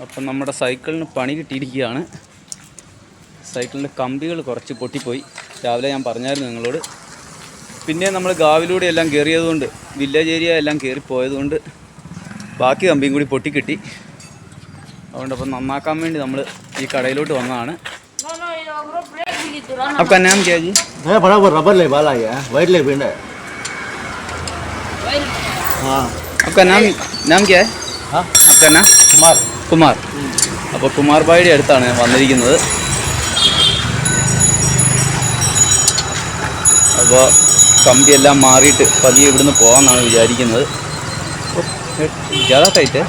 അപ്പം നമ്മുടെ സൈക്കിളിന് പണി കിട്ടിയിരിക്കുകയാണ് സൈക്കിളിൻ്റെ കമ്പികൾ കുറച്ച് പൊട്ടിപ്പോയി രാവിലെ ഞാൻ പറഞ്ഞായിരുന്നു നിങ്ങളോട് പിന്നെ നമ്മൾ ഗാവിലൂടെ എല്ലാം കയറിയതുകൊണ്ട് വില്ലേജ് ഏരിയ എല്ലാം കയറിപ്പോയതുകൊണ്ട് ബാക്കി കമ്പിയും കൂടി പൊട്ടിക്കിട്ടി അതുകൊണ്ട് അപ്പം നന്നാക്കാൻ വേണ്ടി നമ്മൾ ഈ കടയിലോട്ട് വന്നതാണ് No, no, ये ब्रो ब्रेक भी नहीं तुरा ना आपका नाम क्या है जी मैं बड़ा वो रबर ले वाला है वाइट ले पिंड है भाई हाँ आपका नाम नाम क्या है हाँ आपका नाम कुमार കുമാർ. അപ്പോൾ കുമാർ ബായിയുടെ അടുത്താണ് ഞാൻ വന്നിരിക്കുന്നത്. അപ്പോൾ കമ്പിയെല്ലാം മാറിയിട്ട് പതിയെ ഇവിടുന്ന് പോകാമെന്നാണ് വിചാരിക്കുന്നത്. ജാതാട്ടായിട്ട്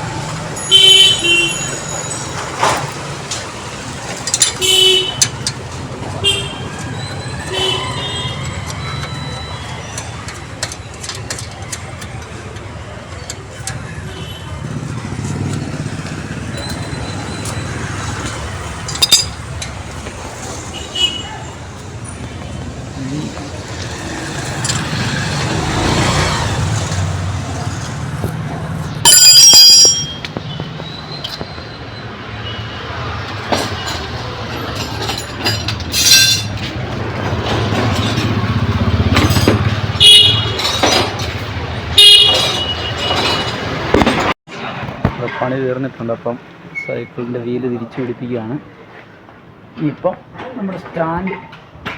ഇവിടെ പണി തീർന്നിട്ടുണ്ട് അപ്പം സൈക്കിളിന്റെ വീൽ തിരിച്ചു പിടിപ്പിക്കുകയാണ്. ഇപ്പം നമ്മുടെ സ്റ്റാൻഡ്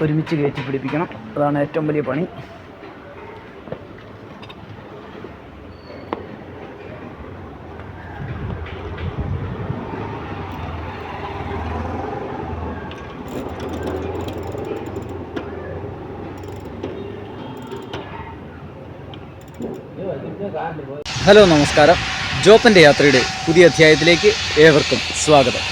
ഒരുമിച്ച് കയറ്റി പിടിപ്പിക്കണം. അതാണ് ഏറ്റവും വലിയ പണി. ഹലോ നമസ്കാരം. ജോപ്പന്റെ യാത്രയുടെ പുതിയ അധ്യായത്തിലേക്ക് ഏവർക്കും സ്വാഗതം.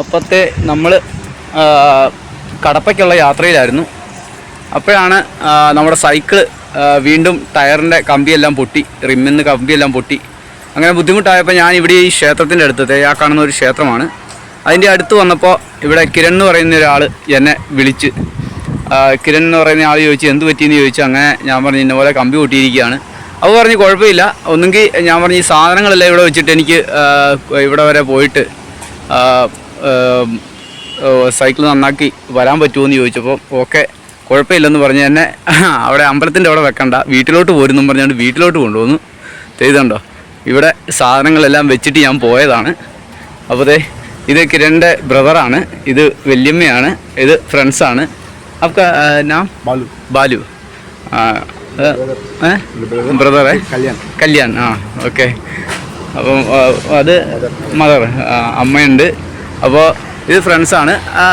അപ്പത്തെ നമ്മൾ കടപ്പയ്ക്കുള്ള യാത്രയിലായിരുന്നു. അപ്പോഴാണ് നമ്മുടെ സൈക്കിൾ ആ, വീണ്ടും ടയറിന്റെ കമ്പിയെല്ലാം പൊട്ടി റിമ്മിന്ന് കമ്പിയെല്ലാം പൊട്ടി. അങ്ങനെ ബുദ്ധിമുട്ടായപ്പോൾ ഞാൻ ഇവിടെ ഈ ക്ഷേത്രത്തിന്റെ അടുത്ത് തേയാ കാണുന്ന ഒരു ക്ഷേത്രമാണ്. അതിന്റെ അടുത്ത് വന്നപ്പോൾ ഇവിടെ കിരൺ എന്ന് പറയുന്ന ഒരാൾ എന്നെ വിളിച്ച് കിരൺ എന്ന് പറയുന്ന ആൾ ചോദിച്ചു എന്ത് പറ്റിയെന്ന്? ചോദിച്ചു അങ്ങനെ ഞാൻ പറഞ്ഞു ഇന്ന പോലെ കമ്പി പൊട്ടിയിരിക്കുകയാണ്. അവ പറഞ്ഞ് കുഴപ്പമില്ല. ഒന്നുകിൽ ഞാൻ പറഞ്ഞു ഈ സാധനങ്ങളെല്ലാം ഇവിടെ വെച്ചിട്ട് എനിക്ക് ഇവിടെ വരെ പോയിട്ട് സൈക്കിൾ നന്നാക്കി വരാൻ പറ്റുമോ എന്ന് ചോദിച്ചപ്പോൾ ഓക്കെ കുഴപ്പമില്ലെന്ന് പറഞ്ഞ് തന്നെ അവിടെ അമ്പലത്തിന്റെ അവിടെ വെക്കണ്ട വീട്ടിലോട്ട് പോരുന്നു പറഞ്ഞുകൊണ്ട് വീട്ടിലോട്ട് കൊണ്ടുവന്നു. ചെയ്തുണ്ടോ ഇവിടെ സാധനങ്ങളെല്ലാം വെച്ചിട്ട് ഞാൻ പോയതാണ്. അപ്പോൾ ദേ ഇത് കിരണിന്റെ ബ്രദറാണ് ഇത് വല്യമ്മയാണ് ഇത് ഫ്രണ്ട്സാണ്. അപ്പം ഞാൻ ബാലു. ബാലു. ബ്രദറെ? കല്യാൺ. ആ ഓക്കെ. അപ്പം അത് മദർ അമ്മയുണ്ട്. അപ്പോൾ ഇത് ഫ്രണ്ട്സാണ്. ആ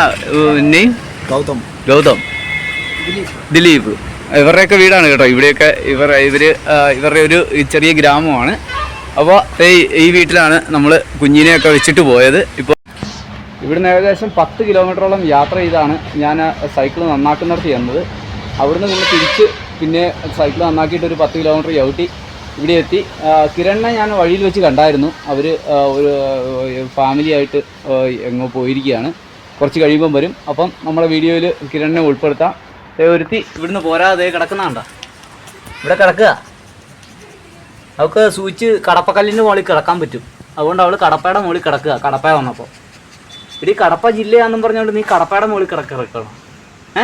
നെയിം ഗൗതം. ഗൗതം. ദിലീപ്. ഇവരുടെയൊക്കെ വീടാണ് കേട്ടോ. ഇവിടെയൊക്കെ ഇവർ ഇവർ ഇവരുടെ ഒരു ചെറിയ ഗ്രാമമാണ്. അപ്പോൾ ഈ വീട്ടിലാണ് നമ്മൾ കുഞ്ഞിനെയൊക്കെ വെച്ചിട്ട് പോയത്. ഇപ്പോൾ ഇവിടുന്ന് ഏകദേശം പത്ത് കിലോമീറ്ററോളം യാത്ര ചെയ്താണ് ഞാൻ സൈക്കിൾ നന്നാക്കുന്നിടത്ത് ചെന്നത് അവിടുന്ന് പിന്നെ തിരിച്ച് പിന്നെ സൈക്കിൾ നന്നാക്കിയിട്ട് ഒരു പത്ത് കിലോമീറ്റർ ചവിട്ടി ഇവിടെ എത്തി. ആ, കിരണിനെ ഞാൻ വഴിയിൽ വെച്ച് കണ്ടായിരുന്നു. അവർ ഒരു ഫാമിലി ആയിട്ട് എങ്ങോ പോയിരിക്കുകയാണ്. കുറച്ച് കഴിയുമ്പം വരും. അപ്പം നമ്മളെ വീഡിയോയിൽ കിരണിനെ ഉൾപ്പെടുത്താം. ഒരുത്തി ഇവിടുന്ന് പോരാതെ കിടക്കുന്ന കണ്ട. ഇവിടെ കിടക്കുക. അവൾക്ക് സൂച്ച് കടപ്പക്കല്ലിന്റെ മുകളിൽ കിടക്കാൻ പറ്റും. അതുകൊണ്ട് അവൾ കടപ്പയുടെ മുകളിൽ കിടക്കുക. കടപ്പ വന്നപ്പോൾ ഇടി കടപ്പ ജില്ലയാണെന്നും പറഞ്ഞുകൊണ്ട് നീ കടപ്പയുടെ മുകളിൽ കിടക്ക കിടക്കണം ഏ?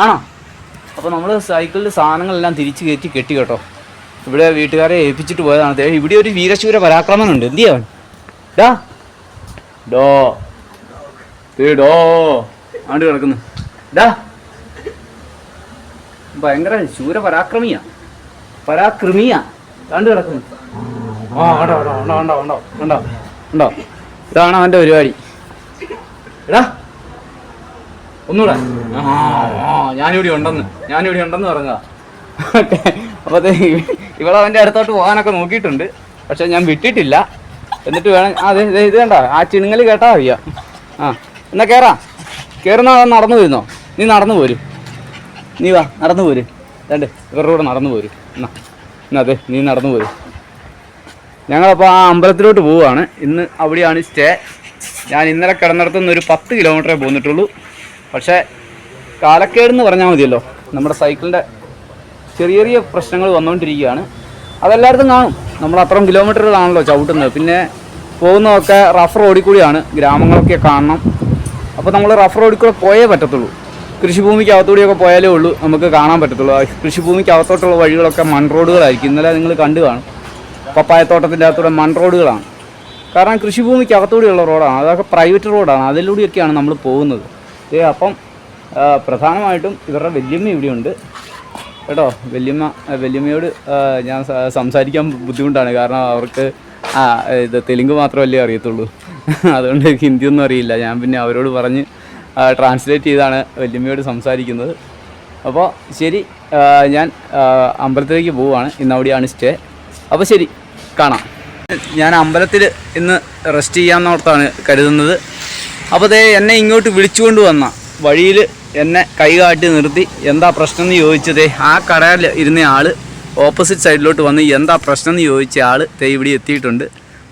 ആണോ? അപ്പോൾ നമ്മൾ സൈക്കിളിൽ സാധനങ്ങളെല്ലാം തിരിച്ച് കയറ്റി കെട്ടി കേട്ടോ. ഇവിടെ വീട്ടുകാരെ ഏൽപ്പിച്ചിട്ട് പോയതാണ്. ദേ ഇവിടെ ഒരു വീരശൂര പരാക്രമനുണ്ട് എന്ത് ചെയ്യാൻ? ഡാ. ഡോ. ഡോ. ആണ്ട് കിടക്കുന്നു. ഡാ. ഭയങ്കര ശൂര പരാക്രമിയാ. പരാക്രമിയാ. കണ്ടു കിടക്കുന്നു. ആ ഉണ്ടോ ഉണ്ടോ ഉണ്ടോ ഉണ്ടോ ഉണ്ടോ ഉണ്ടോ ഇതാണ് അവന്റെ പരിപാടി. എടാ. ഒന്നുകൂടെ. ഞാനിവിടെ ഉണ്ടെന്ന്. ഞാനിവിടെ ഉണ്ടെന്ന് പറഞ്ഞതാ. അത് ഇവിടെ അവന്റെ അടുത്തോട്ട് പോകാനൊക്കെ നോക്കിയിട്ടുണ്ട്. പക്ഷെ ഞാൻ വിട്ടിട്ടില്ല. എന്നിട്ട് വേണം അതെ ഇത് വേണ്ട ആ ചിണുങ്ങൽ കേട്ടാ അറിയാം. ആ എന്നാ കയറാ കയറുന്ന നടന്നു വരുന്നോ? നീ നടന്നു പോരും. നീ വാ നടന്നു പോര്. രണ്ട് ഇവരുടെ കൂടെ നടന്നു പോരും. എന്നാ എന്നാ അതെ നീ നടന്നു പോരും. ഞങ്ങളപ്പോൾ ആ അമ്പലത്തിലോട്ട് പോവുകയാണ് ഇന്ന് അവിടെയാണ് സ്റ്റേ ഞാൻ ഇന്നലെ കിടന്നിടത്തു നിന്ന് ഒരു പത്ത് കിലോമീറ്ററേ പോന്നിട്ടുള്ളൂ. പക്ഷേ കാലക്കേടെന്ന് പറഞ്ഞാൽ മതിയല്ലോ. നമ്മുടെ സൈക്കിളിന്റെ ചെറിയ ചെറിയ പ്രശ്നങ്ങൾ വന്നുകൊണ്ടിരിക്കുകയാണ്. അതെല്ലായിടത്തും കാണും. നമ്മൾ അത്രയും കിലോമീറ്ററുകളാണല്ലോ ചവിട്ടുന്നത്. പിന്നെ പോകുന്നതൊക്കെ റഫ് റോഡിൽ കൂടിയാണ്. ഗ്രാമങ്ങളൊക്കെ കാണണം. അപ്പോൾ നമ്മൾ റഫ് റോഡിൽ കൂടെ പോയേ പറ്റത്തുള്ളൂ. കൃഷിഭൂമിക്ക് അകത്തൂടെയൊക്കെ പോയാലേ ഉള്ളൂ നമുക്ക് കാണാൻ പറ്റത്തുള്ളൂ. കൃഷിഭൂമിക്ക് അകത്തോട്ടുള്ള വഴികളൊക്കെ മൺ റോഡുകളായിരിക്കും. ഇന്നലെ നിങ്ങൾ കണ്ടു കാണും. പപ്പായത്തോട്ടത്തിന്റെ അകത്തൂടെ മൺ റോഡുകളാണ്. കാരണം കൃഷിഭൂമിക്ക് അകത്തൂടെയുള്ള റോഡാണ്. അതൊക്കെ പ്രൈവറ്റ് റോഡാണ്. അതിലൂടെയൊക്കെയാണ് നമ്മൾ പോകുന്നത്. അപ്പം പ്രധാനമായിട്ടും ഇവരുടെ വല്യമ്മ ഇവിടെയുണ്ട്. കേട്ടോ വല്യമ്മ വല്യമ്മയോട് ഞാൻ സംസാരിക്കാൻ ബുദ്ധിമുട്ടാണ്. കാരണം അവർക്ക് ആ ഇത് തെലുങ്ക് മാത്രമല്ലേ അറിയത്തുള്ളൂ. അതുകൊണ്ട് ഹിന്ദിയൊന്നും അറിയില്ല. ഞാൻ പിന്നെ അവരോട് പറഞ്ഞ് ട്രാൻസ്ലേറ്റ് ചെയ്താണ് വല്യമ്മയോട് സംസാരിക്കുന്നത്. അപ്പോൾ ശരി ഞാൻ അമ്പലത്തിലേക്ക് പോവുകയാണ്. ഇന്ന് അവിടെയാണ് സ്റ്റേ അപ്പോൾ ശരി കാണാം. ഞാൻ അമ്പലത്തിൽ ഇന്ന് റെസ്റ്റ് ചെയ്യാമെന്നോർത്താണ് കരുതുന്നത്. അപ്പോൾ ദേ എന്നെ ഇങ്ങോട്ട് വിളിച്ചുകൊണ്ട് വന്ന വഴിയിൽ എന്നെ കൈകാട്ടി നിർത്തി. എന്താ പ്രശ്നം എന്ന് ചോദിച്ചതേ ആ കടയിൽ ഇരുന്ന ആൾ ഓപ്പോസിറ്റ് സൈഡിലോട്ട് വന്ന് എന്താ പ്രശ്നം എന്ന് ചോദിച്ച ആൾ തേ ഇവിടെ എത്തിയിട്ടുണ്ട്.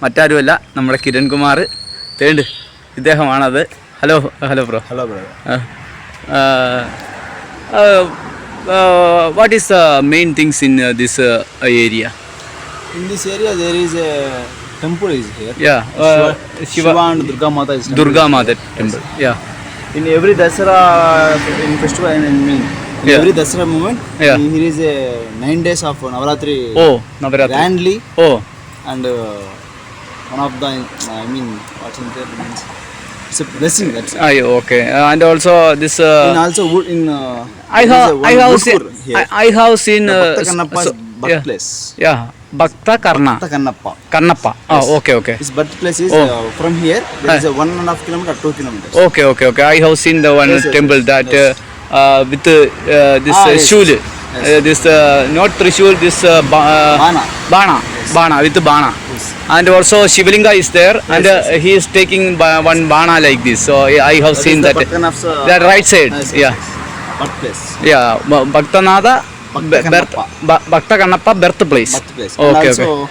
മറ്റാരുമല്ല നമ്മുടെ കിരൺകുമാർ. തേണ്ട് ഇദ്ദേഹമാണത്. Hello hello bro. Hello bro. What is the main things in this area In this area, there is a temple is here. Yeah Shiva, Shiva Shiva and Durga Mata is temple. Durga Mata temple yeah in every Dasara in festival, I mean, in Yeah. every Dasara moment, Yeah. here is a nine days of Navaratri Oh, Navaratri. grandly Oh, and uh, one of the, I mean, what's in there means, it's a blessing that's it. aye, okay. Uh, and also this. Uh, and also wood in, uh, I have I have seen. I, I have seen The uh, Bhakta Kannappa's so- yeah. birthplace. Yeah, ഭക്ത കർണ Kannappa. Kannappa ആ okay okay His birthplace is Oh. uh, from here. There is a one and a half kilometer, two kilometers. Okay okay okay I have seen the one Yes, yes, temple yes, that yes. With this Ah, yes, shul yes. This not Trishul this Bana. Bana Bana with Bana Yes. is there and uh, yes, he is taking ba- one bana like this so I have That seen is the that Bhakta uh, that right side yes, yeah yes. Birthplace. yeah Ba- Bhaktanada Bhakta Be- birth Kannappa. Ba- Bhakta Kannappa birthplace Birthplace. okay also,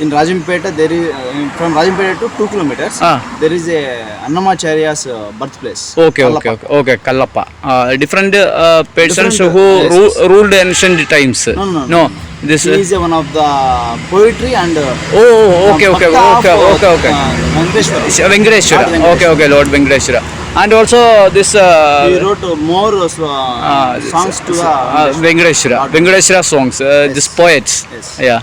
in Rajampeta, there is uh, from Rajampeta to two kilometers. Ah. There is a Annamacharya's uh, birthplace. okay okay okay okay okay Kallappa uh, different uh, persons Different, who uh, yes, ru- yes. ruled ancient times No, no, no. no this He is uh, one of the poetry and. Uh, oh oh, okay okay okay uh, okay okay Uh, Venkateshwara. Sh- Venkateshwara. Lord Venkateshwara. Okay, okay, Lord Venkateshwara and also this uh, he wrote more uh, ah, songs to vengadeshra uh, uh, uh vengadeshra songs this poet, yeah.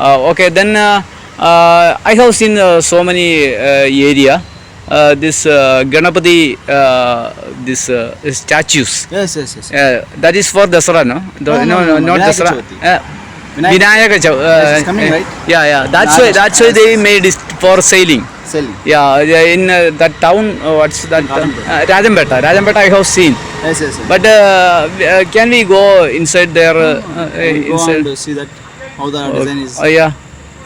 Okay then i have seen so many area. This ganapati this statues. Yes yes yes. That is for dasara no, no, no, not dasara. Yeah Vinayaka- uh, coming, right? Yeah, yeah. That's Vinayaka why. That's why they made it for sailing. Sailing. Yeah, yeah, in uh, that town, uh, what's that? Uh, Rajambeta. Rajambeta. Rajambeta, I have seen. Yes, yes, yes. But uh, uh, can we go inside there? Uh, uh, go inside? and see that how the design is. Oh, yeah.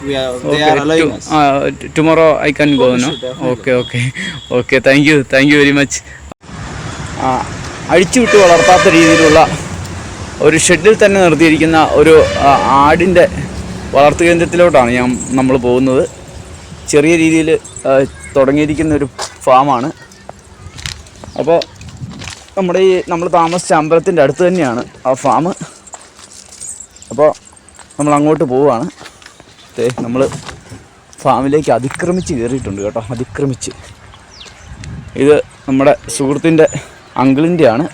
We are, they Okay. are allowing to- us. uh, tomorrow I can oh, go, no? definitely. Okay, okay. Okay, thank you. Thank you very much. അഴിച്ചുവിട്ട് വളർത്താത്ത രീതിയിലുള്ള ഒരു ഷെഡിൽ തന്നെ നിർത്തിയിരിക്കുന്ന ഒരു ആടിന്റെ വളർത്തു കേന്ദ്രത്തിലോട്ടാണ് ഞാൻ നമ്മൾ പോകുന്നത്. ചെറിയ രീതിയിൽ തുടങ്ങിയിരിക്കുന്ന ഒരു ഫാമാണ്. അപ്പോൾ നമ്മുടെ ഈ നമ്മൾ താമസിച്ച അമ്പലത്തിന്റെ അടുത്ത് തന്നെയാണ് ആ ഫാം. അപ്പോൾ നമ്മൾ അങ്ങോട്ട് പോവുകയാണ്. നമ്മൾ ഫാമിലേക്ക് അതിക്രമിച്ച് കയറിയിട്ടുണ്ട് കേട്ടോ അതിക്രമിച്ച്. ഇത് നമ്മുടെ സുഹൃത്തിന്റെ അങ്കിളിന്റെയാണ്.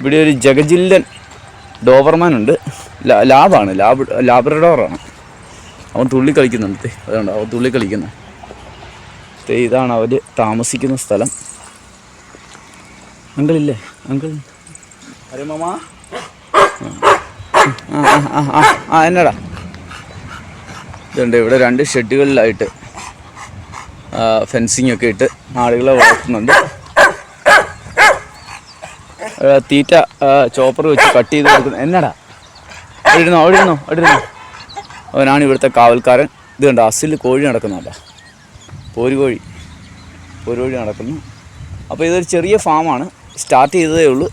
ഇവിടെ ഒരു ജഗജില്ലൻ ലാ- ലാബാണ്. ലാബ് ലാബ്രഡോറാണ്. അവൻ തുള്ളി കളിക്കുന്നുണ്ട്. അതുകൊണ്ട് അവൻ തുള്ളി കളിക്കുന്നത് ഇതാണ് അവർ താമസിക്കുന്ന സ്ഥലം. അങ്കിളില്ലേ? അങ്കിൾ. അരേ മാമ? ആ എന്നടാ? ഇതുണ്ട്. ഇവിടെ രണ്ട് ഷെഡുകളിലായിട്ട് ഫെൻസിങ് ഒക്കെ ഇട്ട് ആളുകളെ വളർത്തുന്നുണ്ട്. തീറ്റ ചോപ്പർ വെച്ച് കട്ട് ചെയ്ത് കൊടുക്കുന്നു എന്നടാ? അവിടെ ഇരുന്നോ അവിടെ ഇരുന്നോ അവിടെ ഇരുന്നോ അവനാണ് ഇവിടുത്തെ കാവൽക്കാരൻ. ഇത് കണ്ടോ അസിൽ കോഴി നടക്കുന്നുണ്ടോ പോരു കോഴി പോരു കോഴി നടക്കുന്നു. അപ്പോൾ ഇതൊരു ചെറിയ ഫാമാണ്. സ്റ്റാർട്ട് ചെയ്തതേ ഉള്ളൂ.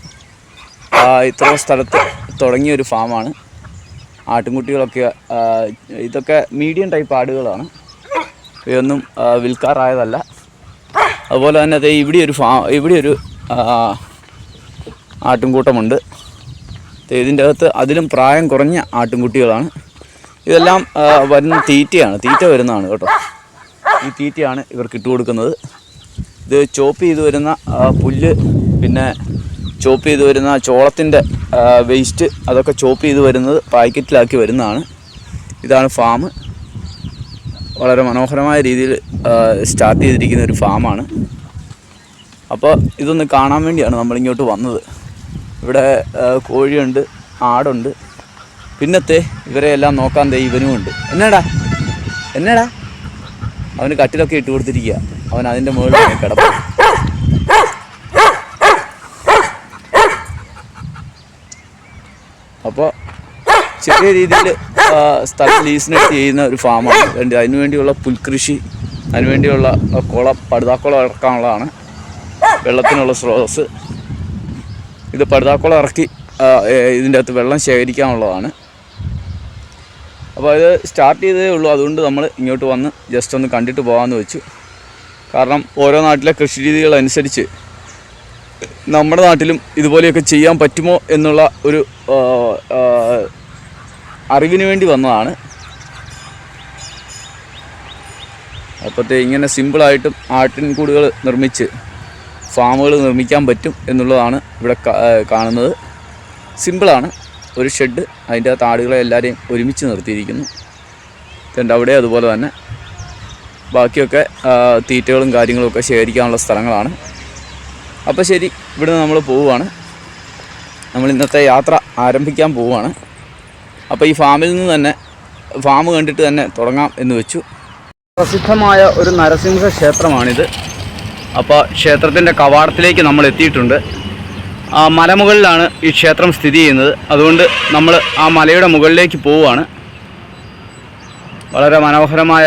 ഇത്ര സ്ഥലത്ത് തുടങ്ങിയ ഒരു ഫാമാണ്. ആട്ടിൻകുട്ടികളൊക്കെ ഇതൊക്കെ മീഡിയം ടൈപ്പ് ആടുകളാണ്. ഇതൊന്നും വിൽക്കാറായതല്ല. അതുപോലെ തന്നെ ഇവിടെ ഒരു ഫാ ഇവിടെ ഒരു ആട്ടിൻകൂട്ടമുണ്ട്. ഇതിന്റെ അകത്ത് അതിലും പ്രായം കുറഞ്ഞ ആട്ടിൻകുട്ടികളാണ്. ഇതെല്ലാം വരുന്ന തീറ്റയാണ്. തീറ്റ വരുന്നതാണ് കേട്ടോ. ഈ തീറ്റയാണ് ഇവർക്ക് ഇട്ട് കൊടുക്കുന്നത്. ഇത് ചോപ്പ് ചെയ്ത് വരുന്ന പുല്ല് പിന്നെ ചോപ്പ് ചെയ്ത് വരുന്ന ചോളത്തിന്റെ വേസ്റ്റ് അതൊക്കെ ചോപ്പ് ചെയ്ത് വരുന്നത് പാക്കറ്റിലാക്കി വരുന്നതാണ്. ഇതാണ് ഫാം. വളരെ മനോഹരമായ രീതിയിൽ സ്റ്റാർട്ട് ചെയ്തിരിക്കുന്ന ഒരു ഫാമാണ്. അപ്പോൾ ഇതൊന്ന് കാണാൻ വേണ്ടിയാണ് നമ്മളിങ്ങോട്ട് വന്നത്. ഇവിടെ കോഴിയുണ്ട് ആടുണ്ട്. പിന്നത്തെ ഇവരെ എല്ലാം നോക്കാൻ ദേ ഇവനുമുണ്ട്. എന്നാടാ? എന്നാടാ? അവന് കട്ടിലൊക്കെ ഇട്ട് കൊടുത്തിരിക്കുക അവൻ അതിന്റെ മുകളിൽ കിടപ്പ് അപ്പോൾ ചെറിയ രീതിയിൽ സ്ഥലം ലീസിനെടുത്ത് ചെയ്യുന്ന ഒരു ഫാമാണ്. വേണ്ടി അതിനു വേണ്ടിയുള്ള പുൽകൃഷി അതിനുവേണ്ടിയുള്ള കുളം പടുതാക്കുളം ഇറക്കാനുള്ളതാണ്. വെള്ളത്തിനുള്ള സ്രോതസ് ഇത് പടുതാക്കുളം ഇറക്കി ഇതിന്റെ അകത്ത് വെള്ളം ശേഖരിക്കാനുള്ളതാണ്. അപ്പോൾ ഇത് സ്റ്റാർട്ട് ചെയ്തേ ഉള്ളൂ. അതുകൊണ്ട് നമ്മൾ ഇങ്ങോട്ട് വന്ന് ജസ്റ്റ് ഒന്ന് കണ്ടിട്ട് പോകാമെന്ന് വെച്ചു. കാരണം ഓരോ നാട്ടിലെ കൃഷി രീതികളനുസരിച്ച് നമ്മുടെ നാട്ടിലും ഇതുപോലെയൊക്കെ ചെയ്യാൻ പറ്റുമോ എന്നുള്ള ഒരു അറിവിന് വേണ്ടി വന്നതാണ്. അപ്പോഴത്തെ ഇങ്ങനെ സിമ്പിളായിട്ടും ആട്ടിൻകൂടുകൾ നിർമ്മിച്ച് ഫാമുകൾ നിർമ്മിക്കാൻ പറ്റും എന്നുള്ളതാണ് ഇവിടെ കാണുന്നത്. സിമ്പിളാണ്. ഒരു ഷെഡ് അതിന്റെ താടുകളെ എല്ലാവരെയും ഒരുമിച്ച് നിർത്തിയിരിക്കുന്നു. എന്റെ അവിടെ അതുപോലെ തന്നെ ബാക്കിയൊക്കെ തീറ്റകളും കാര്യങ്ങളും ഒക്കെ ശേഖരിക്കാനുള്ള സ്ഥലങ്ങളാണ്. അപ്പോൾ ശരി ഇവിടെ നമ്മൾ പോവുകയാണ്. നമ്മൾ ഇന്നത്തെ യാത്ര ആരംഭിക്കാൻ പോവുകയാണ്. അപ്പോൾ ഈ ഫാമിൽ നിന്ന് തന്നെ ഫാം കണ്ടിട്ട് തന്നെ തുടങ്ങാം എന്ന് വെച്ചു. പ്രസിദ്ധമായ ഒരു നരസിംഹ ക്ഷേത്രമാണിത്. അപ്പോൾ ക്ഷേത്രത്തിന്റെ കവാടത്തിലേക്ക് നമ്മൾ എത്തിയിട്ടുണ്ട്. ആ മലമുകളിലാണ് ഈ ക്ഷേത്രം സ്ഥിതി ചെയ്യുന്നത്. അതുകൊണ്ട് നമ്മൾ ആ മലയുടെ മുകളിലേക്ക് പോവുകയാണ്. വളരെ മനോഹരമായ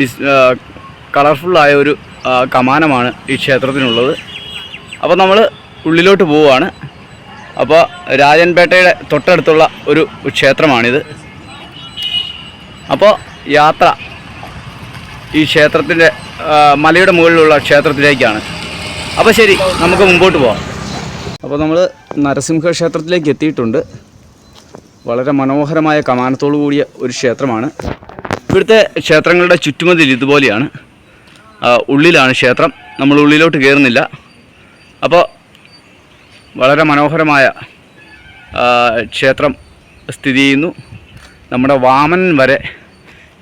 ഡിസ് കളർഫുള്ളായ ഒരു കമാനമാണ് ഈ ക്ഷേത്രത്തിനുള്ളത്. അപ്പോൾ നമ്മൾ ഉള്ളിലോട്ട് പോവുകയാണ്. അപ്പോൾ രാജൻപേട്ടയുടെ തൊട്ടടുത്തുള്ള ഒരു ക്ഷേത്രമാണിത്. അപ്പോൾ യാത്ര ഈ ക്ഷേത്രത്തിന്റെ മലയുടെ മുകളിലുള്ള ക്ഷേത്രത്തിലേക്കാണ്. അപ്പോൾ ശരി നമുക്ക് മുമ്പോട്ട് പോവാം. അപ്പോൾ നമ്മൾ നരസിംഹ ക്ഷേത്രത്തിലേക്ക് എത്തിയിട്ടുണ്ട്. വളരെ മനോഹരമായ കമാനത്തോടു കൂടിയ ഒരു ക്ഷേത്രമാണ്. ഇവിടുത്തെ ക്ഷേത്രങ്ങളുടെ ചുറ്റുമതിൽ ഇതുപോലെയാണ്. ഉള്ളിലാണ് ക്ഷേത്രം. നമ്മൾ ഉള്ളിലോട്ട് കയറുന്നില്ല. അപ്പോൾ വളരെ മനോഹരമായ ക്ഷേത്രം സ്ഥിതി ചെയ്യുന്നു. നമ്മുടെ വാമനൻ വരെ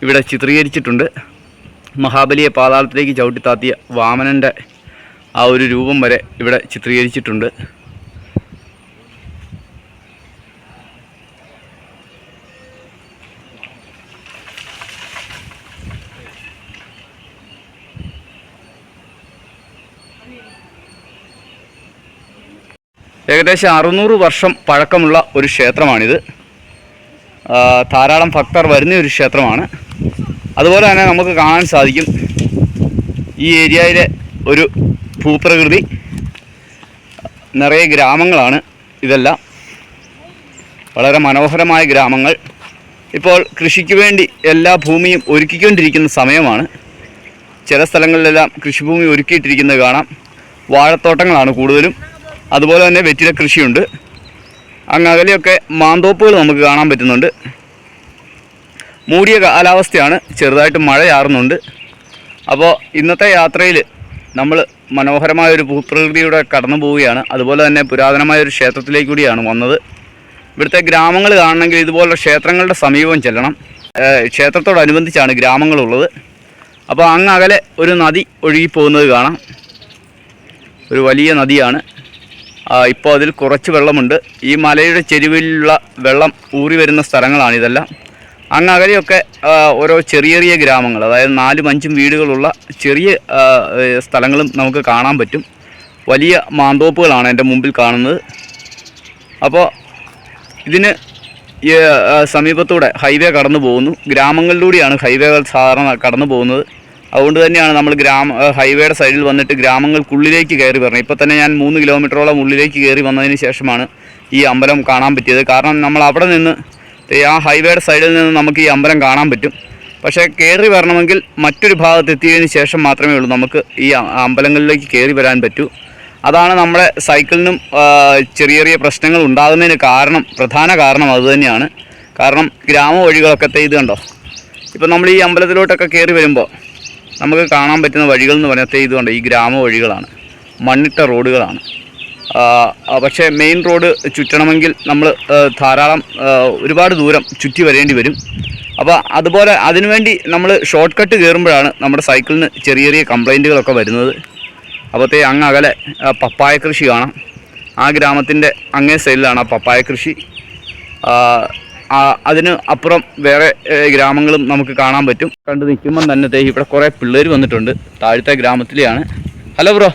ഇവിടെ ചിത്രീകരിച്ചിട്ടുണ്ട്. മഹാബലിയെ പാതാളത്തിലേക്ക് ചവിട്ടിത്താത്തിയ വാമനന്റെ ആ ഒരു രൂപം വരെ ഇവിടെ ചിത്രീകരിച്ചിട്ടുണ്ട്. ഏകദേശം അറുന്നൂറ് വർഷം പഴക്കമുള്ള ഒരു ക്ഷേത്രമാണിത്. ധാരാളം ഭക്തർ വരുന്ന ഒരു ക്ഷേത്രമാണ്. അതുപോലെ തന്നെ നമുക്ക് കാണാൻ സാധിക്കും ഈ ഏരിയയിലെ ഒരു ഭൂപ്രകൃതി. നിറയെ ഗ്രാമങ്ങളാണ് ഇതെല്ലാം. വളരെ മനോഹരമായ ഗ്രാമങ്ങൾ. ഇപ്പോൾ കൃഷിക്ക് വേണ്ടി എല്ലാ ഭൂമിയും ഒരുക്കിക്കൊണ്ടിരിക്കുന്ന സമയമാണ്. ചില സ്ഥലങ്ങളിലെല്ലാം കൃഷിഭൂമി ഒരുക്കിയിട്ടിരിക്കുന്നത് കാണാം. വാഴത്തോട്ടങ്ങളാണ് കൂടുതലും. അതുപോലെ തന്നെ വെറ്റില കൃഷിയുണ്ട്. അങ്ങ് അകലെയൊക്കെ മാന്തോപ്പുകൾ നമുക്ക് കാണാൻ പറ്റുന്നുണ്ട്. മൂടിയ കാലാവസ്ഥയാണ്. ചെറുതായിട്ട് മഴയാറുന്നുണ്ട് അപ്പോൾ ഇന്നത്തെ യാത്രയിൽ നമ്മൾ മനോഹരമായ ഒരു ഭൂപ്രകൃതിയുടെ കടന്നു പോവുകയാണ്. അതുപോലെ തന്നെ പുരാതനമായ ഒരു ക്ഷേത്രത്തിലേക്ക് കൂടിയാണ് വന്നത്. ഇവിടുത്തെ ഗ്രാമങ്ങൾ കാണണമെങ്കിൽ ഇതുപോലുള്ള ക്ഷേത്രങ്ങളുടെ സമീപം ചെല്ലണം. ക്ഷേത്രത്തോടനുബന്ധിച്ചാണ് ഗ്രാമങ്ങളുള്ളത്. അപ്പോൾ അങ്ങ് അകലെ ഒരു നദി ഒഴുകിപ്പോകുന്നത് കാണാം. ഒരു വലിയ നദിയാണ്. ഇപ്പോൾ അതിൽ കുറച്ച് വെള്ളമുണ്ട്. ഈ മലയുടെ ചെരുവിലുള്ള വെള്ളം ഊറി വരുന്ന സ്ഥലങ്ങളാണ് ഇതെല്ലാം അങ്ങ് അകലെയൊക്കെ ഓരോ ചെറിയ ചെറിയ ഗ്രാമങ്ങൾ അതായത് നാലും അഞ്ചും വീടുകളുള്ള ചെറിയ സ്ഥലങ്ങളും നമുക്ക് കാണാൻ പറ്റും. വലിയ മാന്തോപ്പുകളാണ് എന്റെ മുമ്പിൽ കാണുന്നത്. അപ്പോൾ ഇതിന് സമീപത്തൂടെ ഹൈവേ കടന്നു പോകുന്നു. ഗ്രാമങ്ങളിലൂടെയാണ് ഹൈവേകൾ സാധാരണ കടന്നു പോകുന്നത്. അതുകൊണ്ട് തന്നെയാണ് നമ്മൾ ഗ്രാമ ഹൈവേയുടെ സൈഡിൽ വന്നിട്ട് ഗ്രാമങ്ങൾക്കുള്ളിലേക്ക് കയറി വരണം. ഇപ്പോൾ തന്നെ ഞാൻ മൂന്ന് കിലോമീറ്ററോളം ഉള്ളിലേക്ക് കയറി വന്നതിന് ശേഷമാണ് ഈ അമ്പലം കാണാൻ പറ്റിയത്. കാരണം നമ്മൾ അവിടെ നിന്ന് ആ ഹൈവേയുടെ സൈഡിൽ നിന്ന് നമുക്ക് ഈ അമ്പലം കാണാൻ പറ്റും. പക്ഷേ കയറി വരണമെങ്കിൽ മറ്റൊരു ഭാഗത്ത് എത്തിയതിന് ശേഷം മാത്രമേ ഉള്ളൂ നമുക്ക് ഈ അമ്പലങ്ങളിലേക്ക് കയറി വരാൻ പറ്റൂ. അതാണ് നമ്മുടെ സൈക്കിളിനും ചെറിയ ചെറിയ പ്രശ്നങ്ങൾ ഉണ്ടാകുന്നതിന് കാരണം പ്രധാന കാരണം അതുതന്നെയാണ് കാരണം ഗ്രാമ വഴികളൊക്കെ ഇത് കണ്ടോ? ഇപ്പം നമ്മൾ ഈ അമ്പലത്തിലോട്ടൊക്കെ കയറി വരുമ്പോൾ നമുക്ക് കാണാൻ പറ്റുന്ന വഴികൾ എന്ന് പറഞ്ഞാൽ ഇത് കണ്ടോ? ഈ ഗ്രാമ വഴികളാണ്. മണ്ണിട്ട റോഡുകളാണ്. പക്ഷേ മെയിൻ റോഡ് ചുറ്റണമെങ്കിൽ നമ്മൾ ധാരാളം ഒരുപാട് ദൂരം ചുറ്റി വരേണ്ടി വരും. അപ്പോൾ അതുപോലെ അതിനുവേണ്ടി നമ്മൾ ഷോർട്ട് കട്ട് കയറുമ്പോഴാണ് നമ്മുടെ സൈക്കിളിന് ചെറിയ ചെറിയ കംപ്ലൈന്റുകളൊക്കെ വരുന്നത്. അപ്പോഴത്തേ അങ്ങ് അകലെ പപ്പായ കൃഷി കാണാം. ആ ഗ്രാമത്തിന്റെ അങ്ങേ സൈഡിലാണ് ആ പപ്പായ കൃഷി. അതിന് അപ്പുറം വേറെ ഗ്രാമങ്ങളും നമുക്ക് കാണാൻ പറ്റും. കണ്ട് നിൽക്കുമ്പം തന്നെ ഇവിടെ കുറേ പിള്ളേർ വന്നിട്ടുണ്ട്. താഴത്തെ ഗ്രാമത്തിലെയാണ്. Hello bro.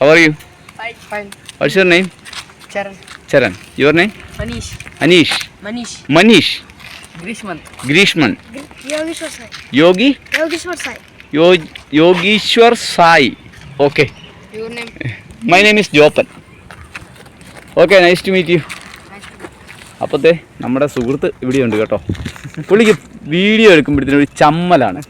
How are you Fine. What's your name Charan. Charan your name Manish. Aneesh Manish. Manish Grishman. ഗ്രീഷ്മൻ Yogeshwar Sai. Yogi Yogeshwar Sai. യോ യോഗീശ്വർ Sai okay Your name? My name is Joppan okay nice to meet you അപ്പോഴത്തെ നമ്മുടെ സുഹൃത്ത് ഇവിടെയുണ്ട് കേട്ടോ പുള്ളിക്ക് വീഡിയോ എടുക്കുമ്പോഴത്തേനും ഒരു ചമ്മലാണ്